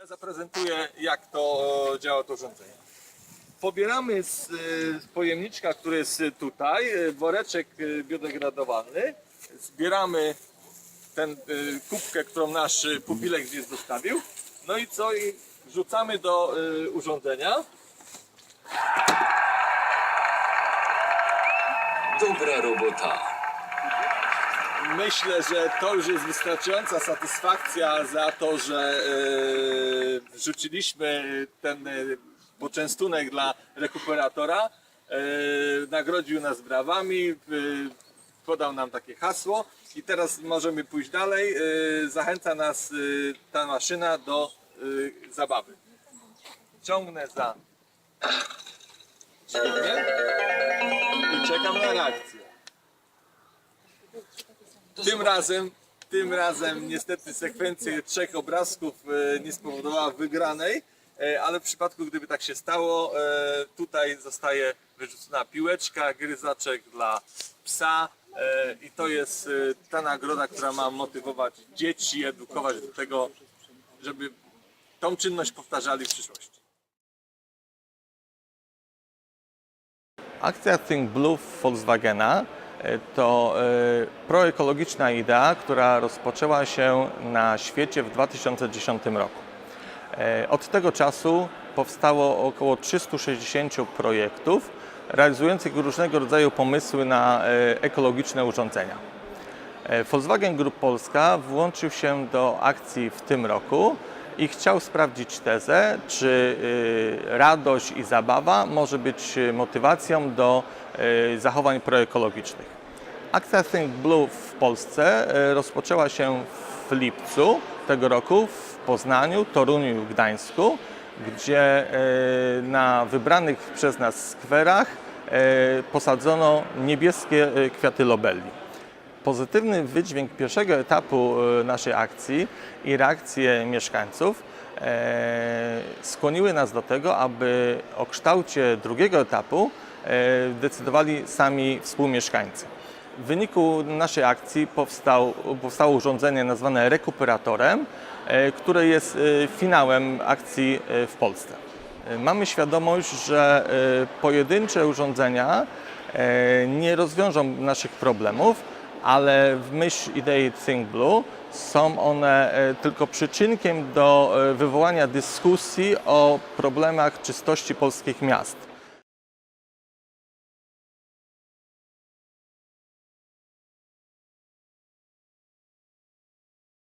Ja zaprezentuję, jak to e, działa to urządzenie. Pobieramy z, e, pojemniczka, który jest tutaj, e, woreczek biodegradowalny. Zbieramy tę kubkę, którą nasz pupilek gdzieś zostawił. No i co? I wrzucamy do urządzenia. Dobra robota. Myślę, że to już jest wystarczająca satysfakcja za to, że e, wrzuciliśmy ten e, poczęstunek dla rekuperatora. E, nagrodził nas brawami, e, podał nam takie hasło i teraz możemy pójść dalej. Zachęca nas ta maszyna do zabawy. Ciągnę za dźwignię i czekam na reakcję. Tym razem, tym razem niestety sekwencja trzech obrazków e, nie spowodowała wygranej, e, ale w przypadku gdyby tak się stało, e, tutaj zostaje wyrzucona piłeczka, gryzaczek dla psa e, i to jest e, ta nagroda, która ma motywować dzieci, edukować do tego, żeby tą czynność powtarzali w przyszłości. Akcja Think Blue Volkswagena to e, proekologiczna idea, która rozpoczęła się na świecie w 2010 roku. E, Od tego czasu powstało około 360 projektów realizujących różnego rodzaju pomysły na e, ekologiczne urządzenia. Volkswagen Group Polska włączył się do akcji w tym roku i chciał sprawdzić tezę, czy y, radość i zabawa może być y, motywacją do y, zachowań proekologicznych. Akcja Think Blue w Polsce rozpoczęła się w lipcu tego roku w Poznaniu, Toruniu i Gdańsku, gdzie na wybranych przez nas skwerach posadzono niebieskie kwiaty lobelli. Pozytywny wydźwięk pierwszego etapu e, naszej akcji i reakcje mieszkańców e, skłoniły nas do tego, aby o kształcie drugiego etapu e, decydowali sami współmieszkańcy. W wyniku naszej akcji powstał, powstało urządzenie nazwane rekuperatorem, które jest finałem akcji w Polsce. Mamy świadomość, że pojedyncze urządzenia nie rozwiążą naszych problemów, ale w myśl idei Think Blue są one e, tylko przyczynkiem do e, wywołania dyskusji o problemach czystości polskich miast.